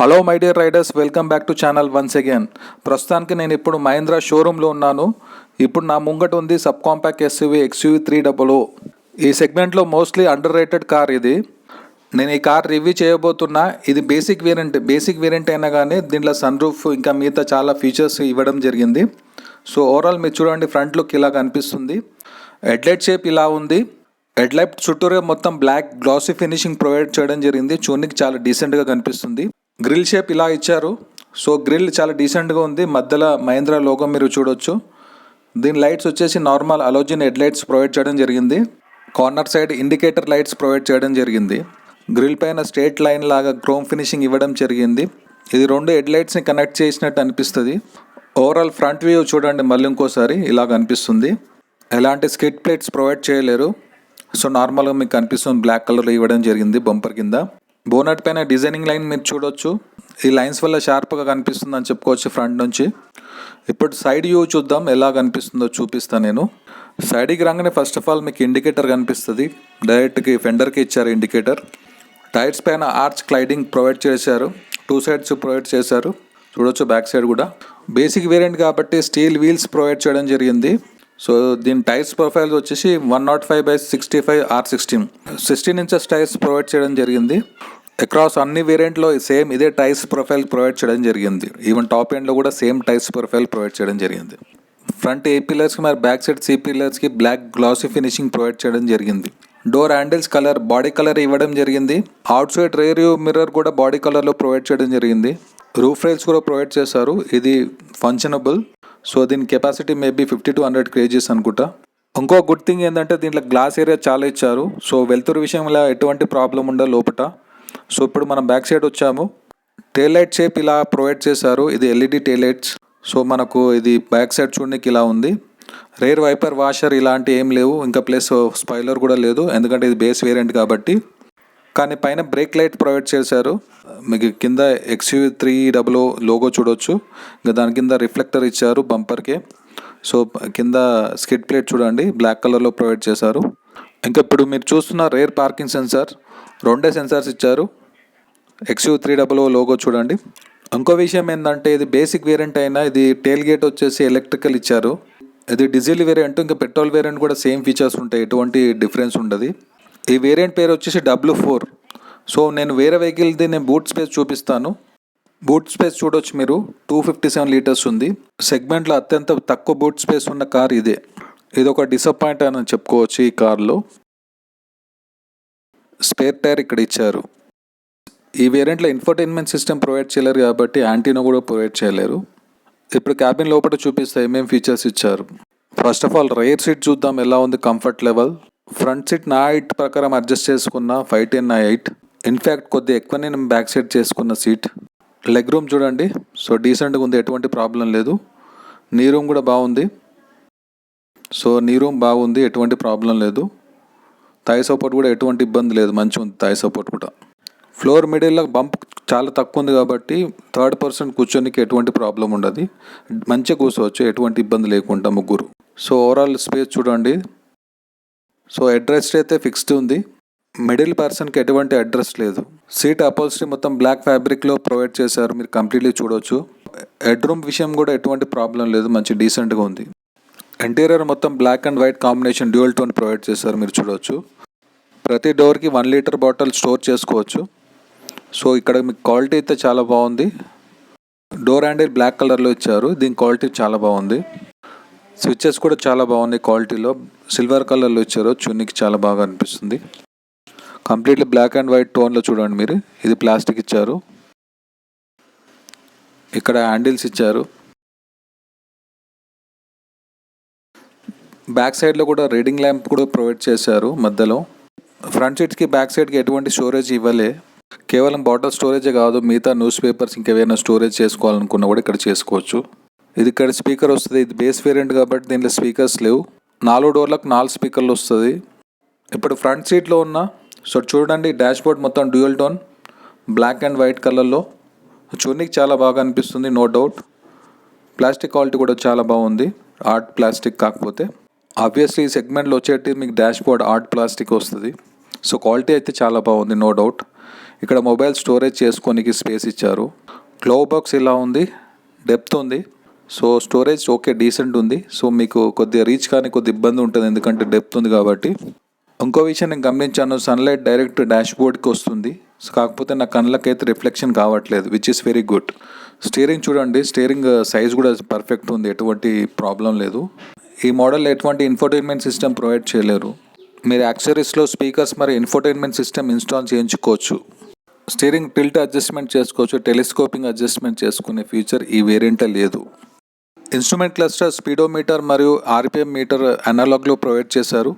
Hello my dear riders welcome back to channel once again ప్రస్తుతానికి నేను ఇప్పుడు మహేంద్ర షోరూంలో ఉన్నాను. ఇప్పుడు నా ముంగట ఉంది sub compact SUV XUV three double ఈ సెగ్మెంట్లో మోస్ట్లీ అండర్ రేటెడ్ కార్ ఇది. నేను ఈ కార్ రివ్యూ చేయబోతున్నా. ఇది బేసిక్ వేరియంట్ బేసిక్ వేరియంట్ అయినా కానీ దీంట్లో సన్ రూఫ్ ఇంకా మిగతా చాలా ఫీచర్స్ ఇవ్వడం జరిగింది. సో ఓవరాల్ మీరు చూడండి ఫ్రంట్ లుక్ ఇలా కనిపిస్తుంది. హెడ్లైట్ షేప్ ఇలా ఉంది. హెడ్లైట్ చుట్టూరే మొత్తం బ్లాక్ గ్లాసీ ఫినిషింగ్ ప్రొవైడ్ చేయడం జరిగింది. చూడడానికి చాలా డీసెంట్గా కనిపిస్తుంది. గ్రిల్ షేప్ ఇలా ఇచ్చారు. సో గ్రిల్ చాలా డీసెంట్గా ఉంది. మధ్యలో మహేంద్ర లోగో మీరు చూడొచ్చు. దీని లైట్స్ వచ్చేసి normal halogen head lights provide చేయడం జరిగింది. Corner side indicator lights provide చేయడం జరిగింది. గ్రిల్ పైన స్ట్రేట్ లైన్ లాగా క్రోమ్ ఫినిషింగ్ ఇవ్వడం జరిగింది. ఇది రెండు హెడ్ లైట్స్ని కనెక్ట్ చేసినట్టు అనిపిస్తుంది. ఓవరాల్ ఫ్రంట్ వ్యూ చూడండి మళ్ళీ ఇంకోసారి ఇలా కనిపిస్తుంది. ఎలాంటి స్కిట్ ప్లేట్స్ ప్రొవైడ్ చేయలేరు. సో నార్మల్గా మీకు కనిపిస్తుంది. బ్లాక్ కలర్ ఇవ్వడం జరిగింది బంపర్ కింద. బోనట్ పైన డిజైనింగ్ లైన్ మీరు చూడొచ్చు. ఈ లైన్స్ వల్ల షార్ప్గా కనిపిస్తుంది అని చెప్పుకోవచ్చు ఫ్రంట్ నుంచి. ఇప్పుడు సైడ్ వ్యూ చూద్దాం ఎలా కనిపిస్తుందో చూపిస్తాను నేను. సైడ్కి రాగానే ఫస్ట్ ఆఫ్ ఆల్ మీకు ఇండికేటర్ కనిపిస్తుంది. డైరెక్ట్కి ఫెండర్కి ఇచ్చారు ఇండికేటర్ టైర్స్ పైన ఆర్చ్ క్లైడింగ్ ప్రొవైడ్ చేశారు. టూ సైడ్స్ ప్రొవైడ్ చేశారు. చూడొచ్చు బ్యాక్ సైడ్ కూడా. బేసిక్ వేరియంట్ కాబట్టి స్టీల్ వీల్స్ ప్రొవైడ్ చేయడం జరిగింది. సో దీని టైర్స్ ప్రొఫైల్స్ వచ్చేసి one not five by sixty five R sixteen sixteen inches tyres provide చేయడం జరిగింది. అక్రాస్ అన్ని వేరియంట్లో సేమ్ ఇదే టైర్స్ ప్రొఫైల్ ప్రొవైడ్ చేయడం జరిగింది. ఈవెన్ టాప్ ఎండ్లో కూడా సేమ్ టైర్స్ ప్రొఫైల్ ప్రొవైడ్ చేయడం జరిగింది. ఫ్రంట్ ఏ పిల్లర్స్కి మరి బ్యాక్ సైడ్ సి పిల్లర్స్కి బ్లాక్ గ్లాసీ ఫినిషింగ్ ప్రొవైడ్ చేయడం జరిగింది. Door handles colour body colour ఇవ్వడం జరిగింది. అవుట్ సైడ్ రేర్ మిర్రర్ కూడా బాడీ కలర్లో ప్రొవైడ్ చేయడం జరిగింది. రూఫ్ రైల్స్ కూడా ప్రొవైడ్ చేశారు. ఇది ఫంక్షనబుల్ సో దీని capacity maybe fifty to hundred KGs అనుకుంటా. ఇంకో గుడ్ థింగ్ ఏంటంటే దీంట్లో గ్లాస్ ఏరియా చాలా ఇచ్చారు. సో వెలుతురు విషయంలో ఎటువంటి ప్రాబ్లం ఉండదు లోపల సో ఇప్పుడు మనం బ్యాక్ సైడ్ వచ్చాము. టేల్ లైట్ షేప్ ఇలా ప్రొవైడ్ చేశారు. ఇది ఎల్ఈడి టేల్ లైట్స్. సో మనకు ఇది బ్యాక్ సైడ్ చూడడానికి ఇలా ఉంది. రేర్ వైపర్ వాషర్ ఇలాంటి ఏం లేవు. ఇంకా ప్లస్ స్పైలర్ కూడా లేదు. ఎందుకంటే ఇది బేస్ వేరియంట్ కాబట్టి. కానీ పైన బ్రేక్ లైట్ ప్రొవైడ్ చేశారు. మీకు కింద ఎక్స్యూ త్రీ డబ్ల్యూ లోగో చూడొచ్చు. ఇంకా దాని కింద రిఫ్లెక్టర్ ఇచ్చారు బంపర్కి. సో కింద స్కిడ్ ప్లేట్ చూడండి. బ్లాక్ కలర్లో ప్రొవైడ్ చేశారు. ఇంకా ఇప్పుడు మీరు చూస్తున్న రేర్ పార్కింగ్ సెన్సార్. రెండే సెన్సార్స్ ఇచ్చారు. ఎక్స్యూ త్రీ డబల్ లోగో చూడండి. ఇంకో విషయం ఏంటంటే ఇది బేసిక్ వేరియంట్ అయినా ఇది టేల్ గేట్ వచ్చేసి ఎలక్ట్రికల్ ఇచ్చారు. ఇది డీజిల్ వేరియంట్ ఇంకా పెట్రోల్ వేరియంట్ కూడా సేమ్ ఫీచర్స్ ఉంటాయి. ఎటువంటి డిఫరెన్స్ ఉండదు. ఈ వేరియంట్ పేరు వచ్చేసి డబ్ల్యూ ఫోర్ సో నేను వేరే వెహికల్ది నేను బూట్ స్పేస్ చూపిస్తాను. బూట్ స్పేస్ చూడొచ్చు మీరు. టూ ఫిఫ్టీ సెవెన్ లీటర్స్ ఉంది. సెగ్మెంట్లో అత్యంత తక్కువ బూట్ స్పేస్ ఉన్న కార్ ఇదే. ఇది ఒక డిసప్పాయింట్ అని చెప్పుకోవచ్చు ఈ కార్లో స్పేర్ టైర్ ఇక్కడ ఇచ్చారు. ఈ వేరియంట్లో ఇన్ఫర్టైన్మెంట్ సిస్టమ్ ప్రొవైడ్ చేయలేరు కాబట్టి యాంటీనో కూడా ప్రొవైడ్ చేయలేరు. ఇప్పుడు క్యాబిన్ లోపల చూపిస్తే ఏమేమి ఫీచర్స్ ఇచ్చారు? First of all rear seat చూద్దాం ఎలా ఉంది కంఫర్ట్ లెవెల్ ఫ్రంట్ సీట్ నా హైట్ ప్రకారం అడ్జస్ట్ చేసుకున్న ఫైవ్ టెన్ నా ఎయిట్ ఇన్ఫ్యాక్ట్ కొద్దిగా ఎక్కువ నేను బ్యాక్ సైడ్ చేసుకున్న సీట్ లెగ్ రూమ్ చూడండి. సో డీసెంట్గా ఉంది ఎటువంటి ప్రాబ్లం లేదు. నీ రూమ్ కూడా బాగుంది. సో నీ రూమ్ బాగుంది ఎటువంటి ప్రాబ్లం లేదు. థాయ్ సపోర్ట్ కూడా ఎటువంటి ఇబ్బంది లేదు. మంచిగా ఉంది థాయ్ సపోర్ట్ కూడా. ఫ్లోర్ మిడిల్లో బంప్ చాలా తక్కువ ఉంది కాబట్టి థర్డ్ పర్సన్ కూర్చోనికి ఎటువంటి ప్రాబ్లం ఉండదు. మంచిగా కూర్చోవచ్చు ఎటువంటి ఇబ్బంది లేకుండా ముగ్గురు. సో ఓవరాల్ స్పేస్ చూడండి. సో అడ్రస్ అయితే ఫిక్స్డ్ ఉంది. మిడిల్ పర్సన్కి ఎటువంటి అడ్రస్ లేదు. సీట్ అపోజిటీ మొత్తం బ్లాక్ ఫ్యాబ్రిక్లో ప్రొవైడ్ చేశారు. మీరు కంప్లీట్లీ చూడొచ్చు. హెడ్ రూమ్ విషయం కూడా ఎటువంటి ప్రాబ్లం లేదు. మంచి డీసెంట్గా ఉంది. ఇంటీరియర్ మొత్తం black and white combination dual tone provide చేశారు. మీరు చూడవచ్చు ప్రతి డోర్కి వన్ లీటర్ బాటిల్ స్టోర్ చేసుకోవచ్చు. సో ఇక్కడ మీకు క్వాలిటీ అయితే చాలా బాగుంది. డోర్ హ్యాండిల్ బ్లాక్ కలర్లో ఇచ్చారు. దీని క్వాలిటీ చాలా బాగుంది. స్విచ్చెస్ కూడా చాలా బాగుంది క్వాలిటీలో. సిల్వర్ కలర్లో ఇచ్చారు. చున్నీకి చాలా బాగా అనిపిస్తుంది. కంప్లీట్లీ బ్లాక్ అండ్ వైట్ టోన్లో చూడండి మీరు. ఇది ప్లాస్టిక్ ఇచ్చారు. ఇక్కడ హ్యాండిల్స్ ఇచ్చారు. బ్యాక్ సైడ్లో కూడా రీడింగ్ ల్యాంప్ కూడా ప్రొవైడ్ చేశారు మధ్యలో. ఫ్రంట్ సీట్కి బ్యాక్ సైడ్కి ఎటువంటి స్టోరేజ్ ఇవ్వలే. కేవలం బాటిల్ స్టోరేజే కాదు మిగతా న్యూస్ పేపర్స్ ఇంకేమైనా స్టోరేజ్ చేసుకోవాలనుకున్నా కూడా ఇక్కడ చేసుకోవచ్చు. ఇది ఇక్కడ స్పీకర్ వస్తుంది ఇది బేస్ వేరియంట్ కాబట్టి దీంట్లో స్పీకర్స్ లేవు. నాలుగు డోర్లకు నాలుగు స్పీకర్లు వస్తుంది. ఇప్పుడు ఫ్రంట్ సీట్లో ఉన్న సో చూడండి డాష్ బోర్డ్ మొత్తం dual tone black and white కలర్లో. చూడనికి చాలా బాగా అనిపిస్తుంది నో డౌట్. ప్లాస్టిక్ క్వాలిటీ కూడా చాలా బాగుంది ఆర్ట్ ప్లాస్టిక్ కాకపోతే. ఆబ్వియస్లీ ఈ సెగ్మెంట్లో వచ్చేటి మీకు డాష్ బోర్డ్ ఆర్ట్ ప్లాస్టిక్ వస్తుంది. సో క్వాలిటీ అయితే చాలా బాగుంది నో డౌట్. ఇక్కడ మొబైల్ స్టోరేజ్ చేసుకోనికి స్పేస్ ఇచ్చారు. గ్లో బాక్స్ ఇలా ఉంది. డెప్త్ ఉంది. సో స్టోరేజ్ ఓకే డీసెంట్ ఉంది. సో మీకు కొద్దిగా రీచ్ కానీ కొద్ది ఇబ్బంది ఉంటుంది. ఎందుకంటే డెప్త్ ఉంది కాబట్టి. ఇంకో విషయం నేను గమనించాను సన్లైట్ డైరెక్ట్ డాష్ బోర్డ్కి వస్తుంది. సో కాకపోతే నా కళ్ళకైతే రిఫ్లెక్షన్ కావట్లేదు which is very good steering చూడండి స్టీరింగ్ సైజ్ కూడా పర్ఫెక్ట్ ఉంది. ఎటువంటి ప్రాబ్లం లేదు. ఈ మోడల్ ఎటువంటి ఇన్ఫర్టైన్మెంట్ సిస్టమ్ ప్రొవైడ్ చేయలేరు. మీరు యాక్సరీస్లో స్పీకర్స్ మరి ఇన్ఫర్టైన్మెంట్ సిస్టమ్ ఇన్స్టాల్ చేయించుకోవచ్చు. స్టీరింగ్ టిల్ట్ అడ్జస్ట్మెంట్ చేసుకోవచ్చు టెలిస్కోపింగ్ అడ్జస్ట్మెంట్ చేసుకునే ఫీచర్ ఈ వేరియంట్ లేదు. ఇన్స్ట్రుమెంట్ క్లస్టర్ స్పీడోమీటర్ మరియు ఆర్పిఎం మీటర్ అనలాగ్లో ప్రొవైడ్ చేశారు.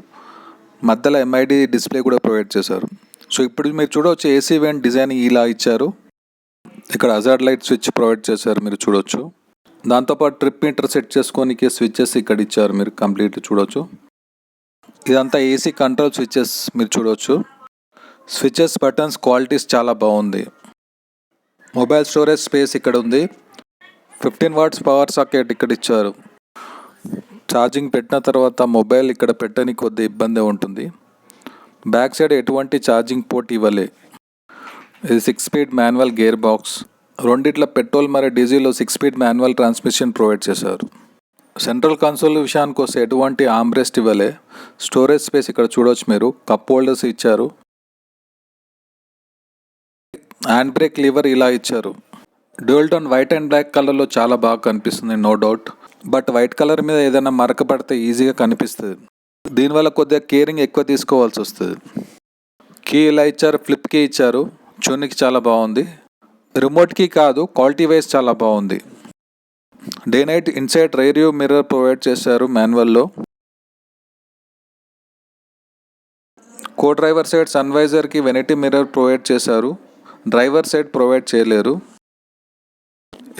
మధ్యలో ఎంఐడి డిస్ప్లే కూడా ప్రొవైడ్ చేశారు. సో ఇప్పుడు మీరు చూడవచ్చు ఏసీ వెంట్ డిజైన్ ఇలా ఇచ్చారు. ఇక్కడ అజార్డ్ లైట్ స్విచ్ ప్రొవైడ్ చేశారు మీరు చూడొచ్చు దాంతోపాటు ట్రిప్ మీటర్ సెట్ చేసుకోనికి స్విచ్చెస్ ఇక్కడ ఇచ్చారు మీరు కంప్లీట్ చూడొచ్చు ఇదంతా ఏసీ కంట్రోల్ స్విచ్చెస్ మీరు చూడవచ్చు. స్విచ్చెస్ బటన్స్ క్వాలిటీస్ చాలా బాగుంది. మొబైల్ స్టోరేజ్ స్పేస్ ఇక్కడ ఉంది. ఫిఫ్టీన్ వాట్స్ పవర్ సాకెట్ ఇక్కడ ఇచ్చారు. ఛార్జింగ్ పెట్టిన తర్వాత మొబైల్ ఇక్కడ పెట్టని కొద్ది ఇబ్బంది ఉంటుంది. బ్యాక్ సైడ్ ఎటువంటి ఛార్జింగ్ పోర్ట్ ఇవ్వలే. ఇది six speed manual gear box రెండిట్ల పెట్రోల్ మరియు డీజిల్లో six speed manual transmission provide చేశారు. సెంట్రల్ కన్సోల్ విషయానికి వస్తే ఎటువంటి ఆమ్రెస్ట్ ఇవ్వలే. స్టోరేజ్ స్పేస్ ఇక్కడ చూడవచ్చు మీరు. కప్ హోల్డర్స్ ఇచ్చారు. హ్యాండ్ బ్రేక్ లివర్ ఇలా ఇచ్చారు. Dual tone white and black కలర్లో చాలా బాగా కనిపిస్తుంది no doubt. But white colour మీద ఏదైనా మరక పడితే ఈజీగా కనిపిస్తుంది. దీనివల్ల కొద్దిగా కేరింగ్ ఎక్కువ తీసుకోవాల్సి వస్తుంది. కీ ఇలా ఇచ్చారు ఫ్లిప్ కీ ఇచ్చారు. చూనికి చాలా బాగుంది. రిమోట్ కీ కాదు క్వాలిటీ వైజ్ చాలా బాగుంది. Day night inside rear view mirror provide చేశారు మాన్యువల్లో. కో డ్రైవర్ సైడ్ సన్వైజర్కి వెనటి మిర్రర్ ప్రొవైడ్ చేశారు. డ్రైవర్ సైడ్ ప్రొవైడ్ చేయలేరు.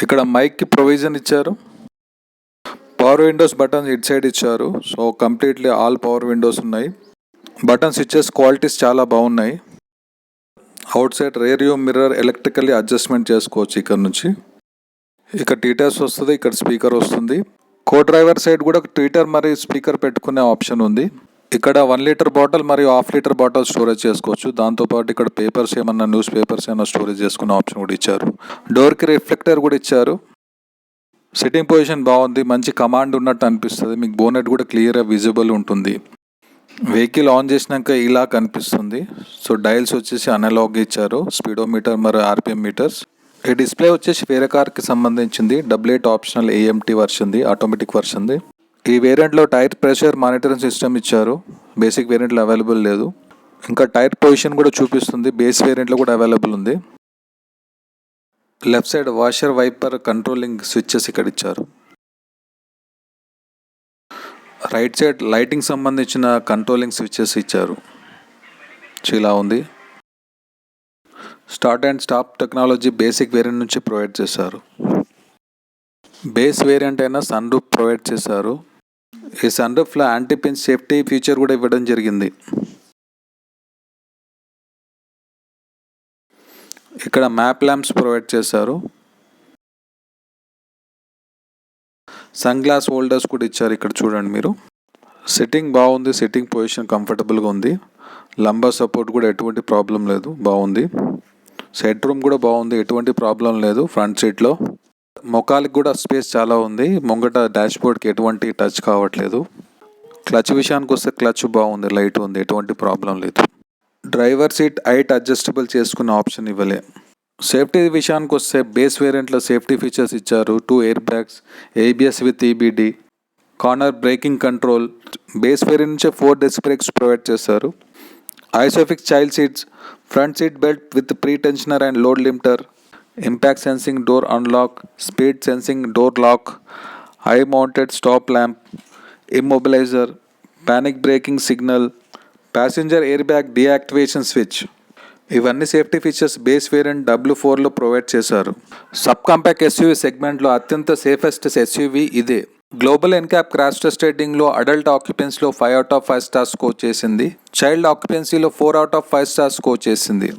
ఇక్కడ మైక్కి ప్రొవిజన్ ఇచ్చారు. పవర్ విండోస్ బటన్స్ ఇట్ సైడ్ ఇచ్చారు. So completely all power windows ఉన్నాయి. బటన్స్ ఇచ్చేస్ క్వాలిటీస్ చాలా బాగున్నాయి. Outside rear view mirror electrically adjustment చేసుకోవచ్చు ఇక్కడ నుంచి. ఇక్కడ టీటర్స్ వస్తుంది ఇక్కడ స్పీకర్ వస్తుంది. కో డ్రైవర్ సైడ్ కూడా టీటర్ మరియు స్పీకర్ పెట్టుకునే ఆప్షన్ ఉంది. ఇక్కడ వన్ లీటర్ బాటిల్ మరియు హాఫ్ లీటర్ బాటిల్ స్టోరేజ్ చేసుకోవచ్చు. దాంతోపాటు ఇక్కడ పేపర్స్ ఏమన్నా న్యూస్ పేపర్స్ ఏమైనా స్టోరేజ్ చేసుకునే ఆప్షన్ కూడా ఇచ్చారు. డోర్కి రిఫ్లెక్టర్ కూడా ఇచ్చారు. సిట్టింగ్ పొజిషన్ బాగుంది. మంచి కమాండ్ ఉన్నట్టు అనిపిస్తుంది. మీకు బోనెట్ కూడా క్లియర్గా విజిబుల్ ఉంటుంది. వెహికల్ ఆన్ చేసినాక ఇలా కనిపిస్తుంది. సో డైల్స్ వచ్చేసి అనలాగ్ ఇచ్చారు. స్పీడోమీటర్ మరియు ఆర్పిఎం మీటర్స్ ఈ డిస్ప్లే వచ్చేసి వేరే కార్కి సంబంధించింది. డబుల్ ఎయిట్ ఆప్షనల్ ఏఎంటీ వర్షన్ది ఆటోమేటిక్ వర్షన్ది ఈ వేరియంట్లో టైర్ ప్రెషర్ మానిటరింగ్ సిస్టమ్ ఇచ్చారు. బేసిక్ వేరియంట్లో అవైలబుల్ లేదు. ఇంకా టైర్ పొజిషన్ కూడా చూపిస్తుంది. బేస్ వేరియంట్లో కూడా అవైలబుల్ ఉంది. Left side washer wiper controlling switches ఇక్కడ ఇచ్చారు. రైట్ సైడ్ లైటింగ్ సంబంధించిన కంట్రోలింగ్ స్విచ్చెస్ ఇచ్చారు. ఇలా ఉంది. Start and stop technology basic variant నుంచి ప్రొవైడ్ చేశారు. బేస్ వేరియంట్ అయినా సన్ రూఫ్ ప్రొవైడ్ చేశారు. ఈ సన్రూఫ్లో యాంటీపిన్ సేఫ్టీ ఫీచర్ కూడా ఇవ్వడం జరిగింది. ఇక్కడ మ్యాప్ ల్యాంప్స్ ప్రొవైడ్ చేశారు. సన్ గ్లాస్ హోల్డర్స్ కూడా ఇచ్చారు ఇక్కడ చూడండి మీరు. సిట్టింగ్ బాగుంది సిట్టింగ్ పొజిషన్ కంఫర్టబుల్గా ఉంది. లంబర్ సపోర్ట్ కూడా ఎటువంటి ప్రాబ్లం లేదు బాగుంది. సెట్ రూమ్ కూడా బాగుంది ఎటువంటి ప్రాబ్లం లేదు ఫ్రంట్ సీట్లో మొఖాలకి కూడా స్పేస్ చాలా ఉంది. ముంగట డాష్ బోర్డ్కి ఎటువంటి టచ్ కావట్లేదు. క్లచ్ విషయానికి వస్తే క్లచ్ బాగుంది లైట్ ఉంది ఎటువంటి ప్రాబ్లం లేదు. డ్రైవర్ సీట్ హైట్ అడ్జస్టబుల్ చేసుకునే ఆప్షన్ ఇవ్వలే. సేఫ్టీ విషయానికి వస్తే బేస్ వేరియంట్లో సేఫ్టీ ఫీచర్స్ ఇచ్చారు. Two air bags ABS with EBD corner braking control base variant నుంచే ఫోర్ డెస్క్ బ్రేక్స్ ప్రొవైడ్ చేశారు. Isofix child seats front seat belt with pretensioner and load limiter impact sensing door unlock speed sensing door lock high mounted stop lamp immobiliser panic braking signal passenger air bag deactivation switch ఇవన్నీ safety features base variant W ఫోర్లో provide చేశారు. Sub compact SUV సెగ్మెంట్లో అత్యంత safest SUV ఇదే. Global NCAP crash test రేటింగ్లో adult ఆక్యుపెన్సీలో five out of five stars score చేసింది. Child ఆక్యుపెన్సీలో four out of five stars score చేసింది.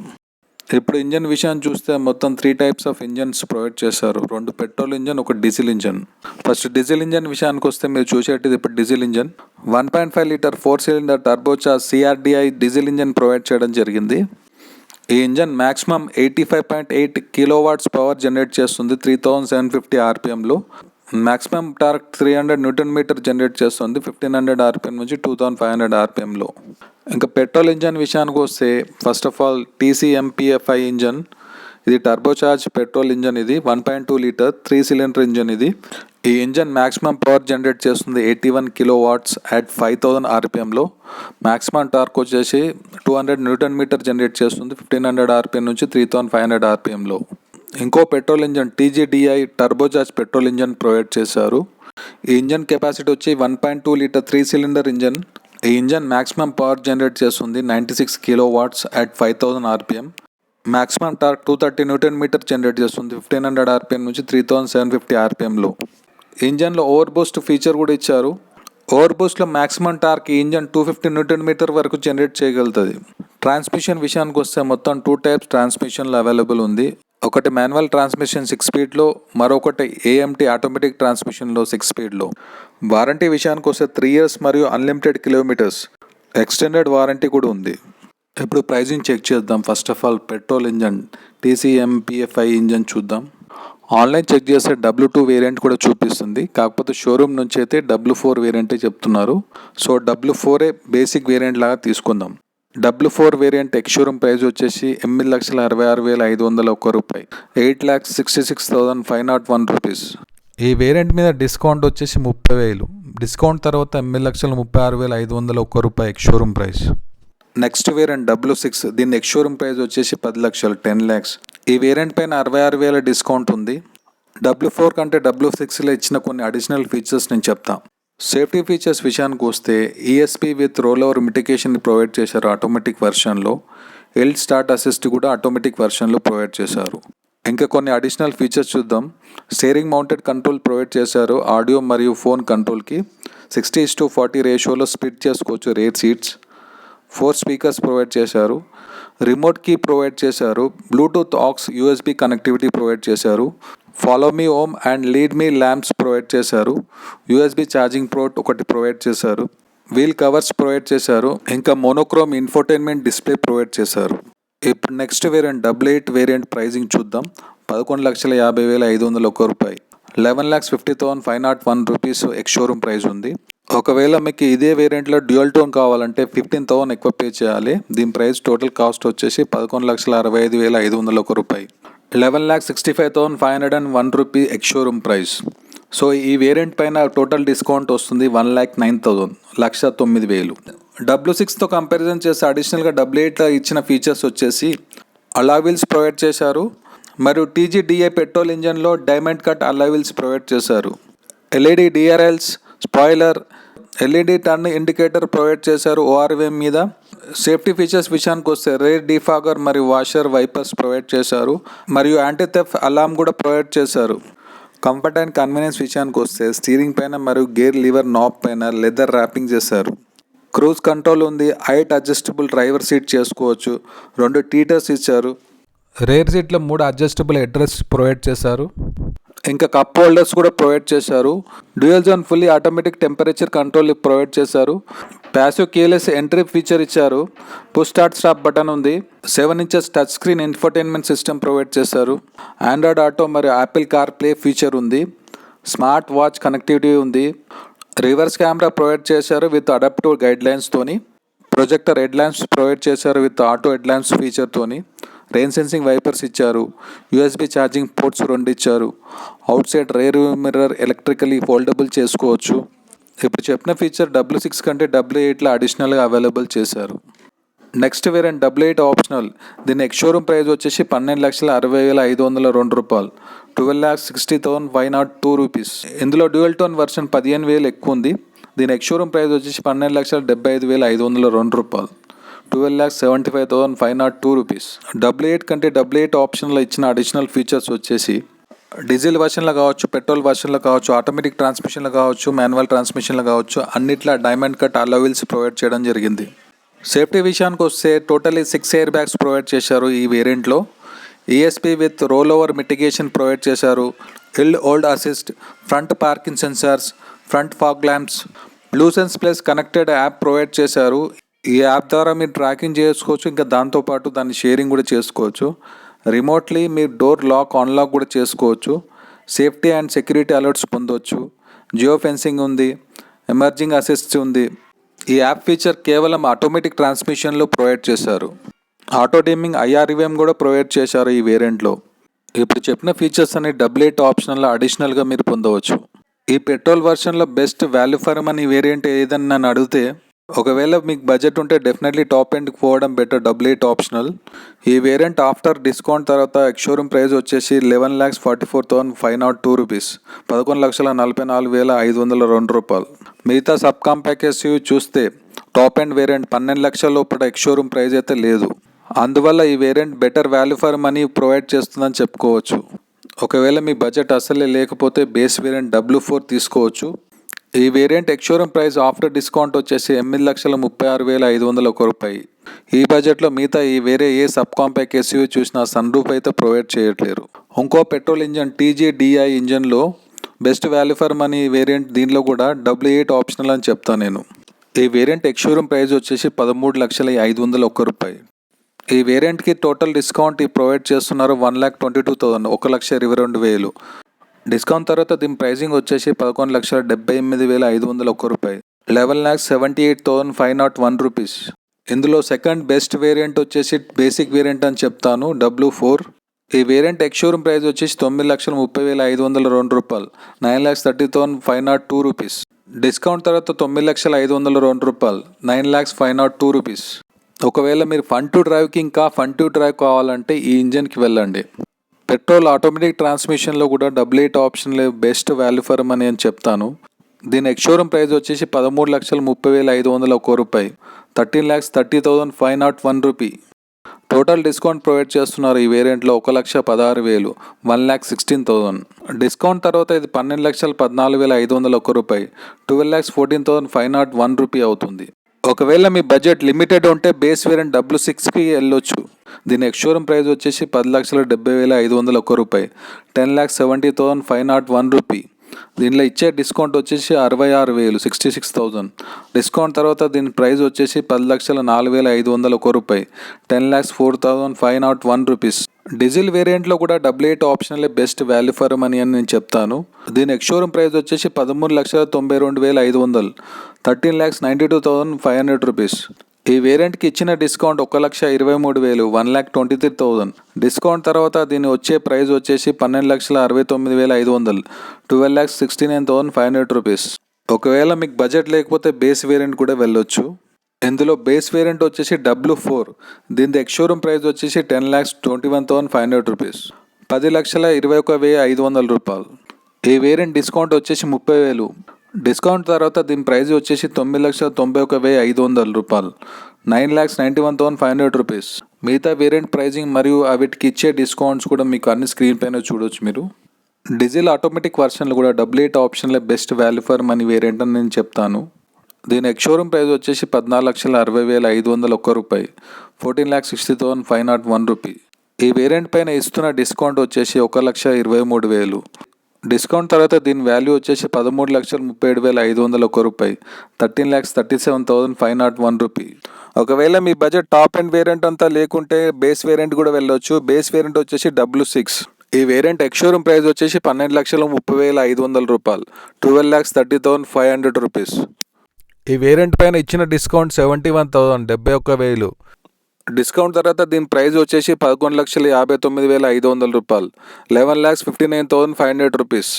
ఇప్పుడు ఇంజన్ విషయాన్ని చూస్తే మొత్తం three types of engines provide చేశారు. రెండు పెట్రోల్ ఇంజన్ ఒక diesel engine. First diesel engine విషయానికి వస్తే మీరు చూసేటిది ఇప్పుడు diesel engine. One point five litre four cylinder turbocharged CRDi diesel engine provide చేయడం జరిగింది. ఈ engine maximum eighty five point eight kilo watts power generate చేస్తుంది three thousand seven fifty ఆర్పిఎంలో maximum torque three hundred newton metre generate చేస్తుంది. Fifteen hundred RPM నుంచి two thousand five hundred ఆర్పిఎంలో ఇంకా petrol engine విషయానికి వస్తే first of all TCMPFI engine ఇది turbocharged petrol engine ఇది. One point two litre three cylinder engine ఇది. ఈ ఇంజన్ మ్యాక్సిమం పవర్ జనరేట్ చేస్తుంది eighty one kilo watts at five thousand ఆర్పిఎంలో maximum torque వచ్చేసి two hundred newton metre generate చేస్తుంది fifteen hundred RPM నుంచి three thousand five hundred ఆర్పిఎంలో ఇంకో petrol engine TGDI turbocharged petrol engine provide చేశారు. ఈ engine capacity వచ్చి one point two litre three cylinder engine. ఈ engine maximum power generate చేస్తుంది ninety six kilo watts at five thousand RPM. Maximum torque two thirty newton metre generate చేస్తుంది fifteen hundred RPM నుంచి three thousand seven fifty ఆర్పిఎంలో. ఇంజన్లో over boost feature కూడా ఇచ్చారు. Over బూస్ట్లో maximum torque ఈ engine two fifty newton metre వరకు generate చేయగలుగుతుంది. ట్రాన్స్మిషన్ విషయానికి వస్తే మొత్తం టూ టైప్స్ ట్రాన్స్మిషన్లు అవైలబుల్ ఉంది. ఒకటి మాన్యువల్ ట్రాన్స్మిషన్ సిక్స్ స్పీడ్లో మరొకటి ఏఎంటీ ఆటోమేటిక్ ట్రాన్స్మిషన్లో సిక్స్ స్పీడ్లో. వారంటీ విషయానికి వస్తే త్రీ ఇయర్స్ మరియు అన్లిమిటెడ్ కిలోమీటర్స్ ఎక్స్టెండెడ్ వారంటీ కూడా ఉంది. ఇప్పుడు ప్రైజింగ్ చెక్ చేద్దాం. First of all petrol engine TCMPFI engine చూద్దాం. ఆన్లైన్ చెక్ చేస్తే డబ్ల్యూ టూ వేరియంట్ కూడా చూపిస్తుంది. కాకపోతే షోరూమ్ నుంచి అయితే డబ్ల్యూ ఫోర్ వేరియంటే చెప్తున్నారు. సో డబ్ల్యూ ఫోరే బేసిక్ వేరియంట్ లాగా తీసుకుందాం. W four variant ex showroom price వచ్చేసి ఎనిమిది లక్షల అరవై ఆరు వేల ఐదు వందల ఒక్క రూపాయి. Eight lakhs sixty six thousand five nought one rupees. ఈ వేరియంట్ మీద డిస్కౌంట్ వచ్చేసి ముప్పై వేలు. డిస్కౌంట్ తర్వాత ఎనిమిది లక్షల ముప్పై ఆరు వేల ఐదు వందల ఒక్క రూపాయి ex showroom price next variant W six దీని ఎక్స్ షోరూమ్ ప్రైస్ వచ్చేసి పది లక్షలు టెన్ ల్యాక్స్. ఈ వేరియంట్ పైన అరవై ఆరు వేల డిస్కౌంట్ ఉంది. డబ్ల్యూ ఫోర్ కంటే డబ్ల్యూ సిక్స్లో ఇచ్చిన కొన్ని అడిషనల్ ఫీచర్స్ నేను చెప్తా. సేఫ్టీ ఫీచర్స్ విషయానికి వస్తే ESP with roll over mitigation provide చేశారు ఆటోమేటిక్ వెర్షన్లో ఎల్ స్టార్ట్ అసిస్ట్ కూడా ఆటోమేటిక్ వెర్షన్లో ప్రొవైడ్ చేశారు. ఇంకా కొన్ని అడిషనల్ ఫీచర్స్ చూద్దాం. స్టీరింగ్ మౌంటెడ్ కంట్రోల్ ప్రొవైడ్ చేశారు. ఆడియో మరియు ఫోన్ కంట్రోల్కి సిక్స్టీ టు ఫార్టీ రేషియోలో స్ప్లిట్ చేసుకోవచ్చు rear seats four speakers provide చేశారు. రిమోట్ కీ ప్రొవైడ్ చేశారు. Bluetooth aux USB connectivity provide చేశారు. Follow me home and lead me lamps provide చేశారు. USB charging port ఒకటి ప్రొవైడ్ చేశారు. వీల్ కవర్స్ ప్రొవైడ్ చేశారు. ఇంకా మోనోక్రోమ్ ఇన్ఫోటైన్మెంట్ డిస్ప్లే ప్రొవైడ్ చేశారు. ఇప్పుడు next variant double eight variant pricing చూద్దాం. పదకొండు లక్షల యాభై వేల ఐదు వందల ఒక్క రూపాయి. Eleven lakhs fifty thousand five nought one rupees ex showroom price ఉంది. ఒకవేళ మీకు ఇదే వేరియంట్లో డ్యూయల్ టోన్ కావాలంటే ఫిఫ్టీన్ థౌసండ్ ఎక్కువ పే చేయాలి. దీని ప్రైస్ టోటల్ కాస్ట్ వచ్చేసి పదకొండు లక్షల అరవై ఐదు వేల ఐదు వందల ఒక రూపాయి. Eleven lakh sixty five thousand five hundred and one rupee ex showroom price so ఈ వేరియంట్ పైన టోటల్ డిస్కౌంట్ వస్తుంది వన్ ల్యాక్ నైన్ థౌసండ్ లక్ష తొమ్మిది వేలు. డబ్ల్యూ సిక్స్తో కంపారిజన్ చేస్తే అడిషనల్గా డబ్ల్యూ ఎయిట్ ఇచ్చిన ఫీచర్స్ వచ్చేసి అలావిల్స్ ప్రొవైడ్ చేశారు. మరియు టీజీడీఏ petrol ఇంజన్లో diamond cut alloy wheels provide చేశారు. LED DRLs spoiler LED turn indicator provide చేశారు ఓఆర్వీఎం మీద. సేఫ్టీ ఫీచర్స్ విషయానికి వస్తే రేర్ డిఫాగర్ మరియు వాషర్ వైపర్స్ ప్రొవైడ్ చేశారు. మరియు యాంటీ థెఫ్ అలామ్ కూడా ప్రొవైడ్ చేశారు. కంఫర్ట్ అండ్ కన్వీనియన్స్ విషయానికి వస్తే స్టీరింగ్ పైన మరియు గేర్ లివర్ నాబ్ పైన లెదర్ ర్యాపింగ్ చేశారు. క్రూజ్ కంట్రోల్ ఉంది. హైట్ అడ్జస్టబుల్ డ్రైవర్ సీట్ చేసుకోవచ్చు. రెండు టీటర్స్ ఇచ్చారు. రేర్ సీట్లో మూడు అడ్జస్టబుల్ అడ్రస్ ప్రొవైడ్ చేశారు. ఇంకా కప్ హోల్డర్స్ కూడా ప్రొవైడ్ చేశారు. Dual zone fully automatic temperature control provide చేశారు. ప్యాసివ్ కీలెస్ ఎంట్రీ ఫీచర్ ఇచ్చారు. పుష్ స్టార్ట్ స్టాప్ బటన్ ఉంది. Seven inches touch screen infotainment system provide చేశారు. ఆండ్రాయిడ్ ఆటో మరియు యాపిల్ కార్ ప్లే ఫీచర్ ఉంది. Smart watch connectivity ఉంది. Reverse camera provide చేశారు with adaptive guide లైన్స్తోని projector head lamps provide చేశారు with auto head lamps ఫీచర్తోని rain sensing wipers ఇచ్చారు. USB charging ports రెండు ఇచ్చారు. Outside rear mirror electrically foldable చేసుకోవచ్చు. ఇప్పుడు చెప్పిన ఫీచర్ డబ్ల్యూ సిక్స్ కంటే డబ్ల్యూ ఎయిట్లో అడిషనల్గా అవైలబుల్ చేశారు. Next variant W eight optional. దీని ఎక్స్ షోరూమ్ ప్రైస్ వచ్చేసి పన్నెండు లక్షల అరవై వేల ఐదు వందల రెండు రూపాయలు. Twelve lakhs sixty thousand five nought two rupees. ఇందులో డ్యూయల్ టోన్ వర్షన్ పదిహేను వేలు ఎక్కువ ఉంది. దీని ఎక్స్షోరూమ్ ప్రైస్ వచ్చేసి పన్నెండు లక్షల డెబ్బై ఐదు వేల ఐదు వందల రెండు రూపాయలు. Twelve lakhs seventy five thousand five not two rupees double eight కంటే డబుల్ ఎయిట్ ఆప్షన్లో ఇచ్చిన అడిషనల్ ఫీచర్స్ వచ్చేసి డీజిల్ వర్షన్లో కావచ్చు పెట్రోల్ వర్షన్లో కావచ్చు ఆటోమేటిక్ ట్రాన్స్మిషన్లో కావచ్చు మాన్యువల్ ట్రాన్స్మిషన్లో కావచ్చు అన్నిట్లా diamond cut alloy wheels provide చేయడం జరిగింది. సేఫ్టీ విషయానికి వస్తే totally six air bags provide చేశారు ఈ వేరియంట్లో ESP with roll over mitigation provide చేశారు. Hill hold assist front parking sensors front fog lamps BlueSense plus connected app provide చేశారు. ఈ app ద్వారా మీరు ట్రాకింగ్ చేసుకోవచ్చు ఇంకా దాంతోపాటు దాన్ని షేరింగ్ కూడా చేసుకోవచ్చు. రిమోట్లీ మీరు డోర్ లాక్ అన్లాక్ కూడా చేసుకోవచ్చు. సేఫ్టీ అండ్ సెక్యూరిటీ అలర్ట్స్ పొందవచ్చు జియో ఫెన్సింగ్ ఉంది ఎమర్జింగ్ అసిస్ట్ ఉంది. ఈ యాప్ ఫీచర్ కేవలం ఆటోమేటిక్ ట్రాన్స్మిషన్లో ప్రొవైడ్ చేశారు. ఆటో డీమింగ్ ఐఆర్ఈవీఎం కూడా ప్రొవైడ్ చేశారు ఈ వేరియంట్లో. ఇప్పుడు చెప్పిన ఫీచర్స్ అన్ని డబుల్ ఎయిట్ అడిషనల్గా మీరు పొందవచ్చు. ఈ petrol వర్షన్లో best value for money variant ఏదని నన్ను అడిగితే ఒకవేళ మీకు బడ్జెట్ ఉంటే డెఫినెట్లీ టాప్ ఎండ్కి పోవడం బెటర్ డబుల్ ఎయిట్ ఆప్షనల్ ఈ వేరియంట్ ఆఫ్టర్ డిస్కౌంట్ తర్వాత ఎక్స్షోరూమ్ ప్రైస్ వచ్చేసి eleven lakhs forty four thousand five nought two rupees పదకొండు లక్షల నలభై నాలుగు వేల ఐదు వందల రెండు రూపాయలు. మిగతా సబ్ ప్యాకేజ్ చూస్తే టాప్ ఎండ్ వేరియంట్ పన్నెండు లక్షల లోపల ఎక్స్షోరూమ్ ప్రైస్ అయితే లేదు. అందువల్ల ఈ variant better value for money provide చేస్తుందని చెప్పుకోవచ్చు. ఒకవేళ మీ బడ్జెట్ అసలే లేకపోతే బేస్ వేరియంట్ డబ్ల్యూ ఫోర్ తీసుకోవచ్చు. ఈ variant ex showroom price after discount వచ్చేసి ఎనిమిది లక్షల ముప్పై ఆరు వేల ఐదు వందల ఒక రూపాయి. ఈ బడ్జెట్లో మిగతా ఈ వేరే ఏ సబ్ కాంపాక్ట్ ఎస్యూ చూసినా సన్ రూఫ్ అయితే ప్రొవైడ్ చేయట్లేరు. ఇంకో petrol engine TGDI ఇంజన్లో best value for money variant దీనిలో కూడా డబ్ల్యూ ఎయిట్ ఆప్షనల్ అని చెప్తాను నేను. ఈ వేరియంట్ ఎక్స్షోరూమ్ ప్రైస్ వచ్చేసి పదమూడు లక్షల ఐదు వందల ఒక్క రూపాయి. ఈ వేరియంట్కి టోటల్ డిస్కౌంట్ ఈ ప్రొవైడ్ చేస్తున్నారు one lakh twenty two thousand ఒక లక్ష ఇరవై రెండు వేలు. డిస్కౌంట్ తర్వాత దీని ప్రైసింగ్ వచ్చేసి పదకొండు లక్షల డెబ్బై ఎనిమిది వేల ఐదు వందల ఒక్క రూపాయి. Eleven lakhs seventy eight thousand five nought one rupees. ఇందులో సెకండ్ బెస్ట్ వేరియంట్ వచ్చేసి బేసిక్ వేరియంట్ అని చెప్తాను డబ్ల్యూ ఫోర్. ఈ వేరియంట్ ఎక్స్షోరూమ్ ప్రైస్ వచ్చేసి తొమ్మిది లక్షల ముప్పై వేల ఐదు వందల రెండు రూపాయలు. Nine lakhs thirty thousand five nought two rupees. Discount తర్వాత తొమ్మిది లక్షల ఐదు వందల రెండు రూపాయలు. Nine lakhs five nought two rupees. ఒకవేళ మీరు ఫన్ టు డ్రైవ్కి ఇంకా ఫన్ టు డ్రైవ్ కావాలంటే ఈ ఇంజన్కి వెళ్ళండి. పెట్రోల్ ఆటోమేటిక్ ట్రాన్స్మిషన్లో కూడా డబుల్ ఎయిట్ ఆప్షన్లే బెస్ట్ వాల్యూ ఫర్ మనీ అని చెప్తాను. దీని ఎక్స్షోరూమ్ ప్రైస్ వచ్చేసి పదమూడు లక్షల ముప్పై వేల ఐదు వందల ఒక రూపాయి thirteen lakhs thirty thousand five nought one rupee. Total discount provide చేస్తున్నారు ఈ వేరియంట్లో ఒక లక్ష పదహారు వేలు one lakh sixteen thousand. Discount తర్వాత ఇది పన్నెండు లక్షల పద్నాలుగు వేల ఐదు వందల ఒక రూపాయి twelve lakhs fourteen thousand five nought one rupee అవుతుంది. ఒకవేళ మీ బడ్జెట్ లిమిటెడ్ ఉంటే బేస్ వేరియంట్ డబ్ల్యూ సిక్స్కి వెళ్ళొచ్చు. దీని ఎక్స్షోరూమ్ ప్రైస్ వచ్చేసి పది లక్షల డెబ్బై వేల ఐదు వందల ఒక్క రూపాయి. Ten lakhs seventy thousand five nought one rupee. దీనిలో ఇచ్చే డిస్కౌంట్ వచ్చేసి అరవై ఆరు వేలు సిక్స్టీ సిక్స్ థౌజండ్ డిస్కౌంట్ తర్వాత దీని ప్రైస్ వచ్చేసి పది లక్షల నాలుగు వేల ఐదు వందల ఒక రూపాయి. Ten lakhs four thousand five nought one rupees. Diesel వేరియంట్లో కూడా డబుల్ ఎయిట్ ఆప్షన్లే బెస్ట్ వాల్యూ ఫర్ మనీ అని నేను చెప్తాను. దీని ఎక్స్షోరూమ్ ప్రైస్ వచ్చేసి పదమూడు లక్షల తొంభై రెండు వేల ఐదు వందలు. Thirteen lakhs ninety two thousand five hundred rupees. ఈ వేరియంట్కి ఇచ్చిన డిస్కౌంట్ ఒక లక్ష ఇరవై మూడు వేలు one lakh twenty three thousand discount తర్వాత దీని వచ్చే ప్రైస్ వచ్చేసి పన్నెండు లక్షల అరవై తొమ్మిది వేల ఐదు వందలు twelve lakhs sixty nine thousand five hundred rupees. ఒకవేళ మీకు బడ్జెట్ లేకపోతే బేస్ వేరియంట్ కూడా వెళ్ళొచ్చు. ఇందులో బేస్ వేరియంట్ వచ్చేసి డబ్ల్యూ ఫోర్ దీని ఎక్స్షోరూమ్ ప్రైస్ వచ్చేసి ten lakhs twenty one thousand five hundred rupees. పది లక్షల ఇరవై ఒక వెయ్యి ఐదు వందల రూపాయలు. ఈ వేరియంట్ డిస్కౌంట్ వచ్చేసి ముప్పై వేలు డిస్కౌంట్ తర్వాత దీని ప్రైస్ వచ్చేసి తొమ్మిది లక్షల తొంభై ఒక వెయ్యి ఐదు వందల రూపాయలు. Nine lakhs ninety one thousand five hundred rupees. మిగతా వేరియంట్ ప్రైజింగ్ మరియు వీటికి ఇచ్చే డిస్కౌంట్స్ కూడా మీకు అన్ని స్క్రీన్ పైన చూడొచ్చు మీరు. డీజిల్ ఆటోమేటిక్ వర్షన్లు కూడా double eight ఆప్షన్లే best value for money variant అని నేను చెప్తాను. దీని ఎక్స్షోరూమ్ ప్రైస్ వచ్చేసి పద్నాలుగు లక్షల అరవై వేల ఐదు వందల ఒక్క రూపాయి. Fourteen lakhs sixty thousand five nought one rupee. ఈ వేరియంట్ పైన ఇస్తున్న డిస్కౌంట్ వచ్చేసి ఒక లక్ష ఇరవై మూడు వేలు. డిస్కౌంట్ తర్వాత దీని వాల్యూ వచ్చేసి పదమూడు లక్షల ముప్పై ఏడు వేల ఐదు వందల ఒక రూపాయి. Thirteen lakhs thirty seven thousand five nought one rupee. ఒకవేళ మీ బడ్జెట్ టాప్ అండ్ వేరియంట్ అంతా లేకుంటే బేస్ వేరియంట్ కూడా వెళ్ళొచ్చు. బేస్ వేరియంట్ వచ్చేసి డబ్ల్యూ సిక్స్. ఈ వేరియంట్ ఎక్స్షోరూమ్ ప్రైస్ వచ్చేసి పన్నెండు లక్షల ముప్పై వేల ఐదు వందల రూపాయలు. Twelve lakhs thirty thousand five hundred rupees. ఈ వేరియంట్ పైన ఇచ్చిన డిస్కౌంట్ సెవెంటీ వన్ థౌసండ్ డెబ్బై ఒక్క వేలు. డిస్కౌంట్ తర్వాత దీని ప్రైస్ వచ్చేసి పదకొండు లక్షల యాభై తొమ్మిది వేల ఐదు వందల రూపాయలు. Eleven lakhs fifty nine thousand five hundred rupees.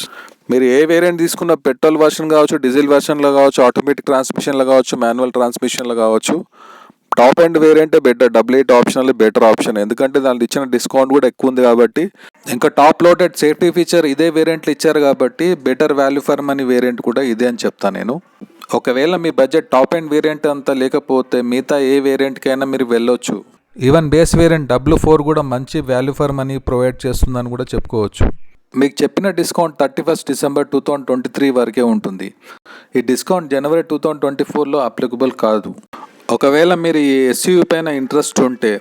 మీరు ఏ వేరియంట్ తీసుకున్న పెట్రోల్ వర్షన్ కావచ్చు డీజిల్ వర్షన్లో కావచ్చు ఆటోమేటిక్ ట్రాన్స్మిషన్లో కావచ్చు మాన్యువల్ ట్రాన్స్మిషన్లో కావచ్చు top end వేరియంటే better double eight option better option. ఎందుకంటే దాంట్లో ఇచ్చిన డిస్కౌంట్ కూడా ఎక్కువ ఉంది కాబట్టి ఇంకా టాప్ లోటెడ్ సేఫ్టీ ఫీచర్ ఇదే వేరియంట్లు ఇచ్చారు కాబట్టి better value for money variant కూడా ఇదే అని చెప్తాను నేను. ఒకవేళ మీ బడ్జెట్ టాప్ ఎండ్ వేరియంట్ అంతా లేకపోతే మిగతా ఏ వేరియంట్కైనా మీరు వెళ్ళొచ్చు. Even base variant W four కూడా మంచి వాల్యూ ఫర్ మనీ ప్రొవైడ్ చేస్తుందని కూడా చెప్పుకోవచ్చు. మీకు చెప్పిన discount thirty first December two thousand twenty three వరకే ఉంటుంది. ఈ డిస్కౌంట్ జనవరి టూ థౌజండ్ ట్వంటీ ఫోర్లో అప్లికబుల్ కాదు. ఒకవేళ మీరు ఈ ఎస్యూ పైన ఇంట్రెస్ట్ ఉంటే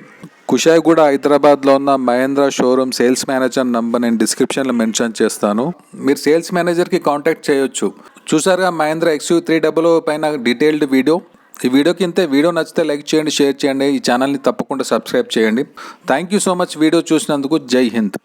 కుషాయిగూడ హైదరాబాద్లో ఉన్న Mahindra showroom sales manager number నేను డిస్క్రిప్షన్లో మెన్షన్ చేస్తాను. మీరు సేల్స్ మేనేజర్కి కాంటాక్ట్ చేయొచ్చు. చూసారుగా మహేంద్ర ఎక్స్యూ త్రీ డబల్ పైన డీటెయిల్డ్ వీడియో. ఈ వీడియోకి ఇంతే వీడియో నచ్చితే లైక్ చేయండి షేర్ చేయండి. ఈ ఛానల్ని తప్పకుండా సబ్స్క్రైబ్ చేయండి. Thank you so much video చూసినందుకు జై హింద్.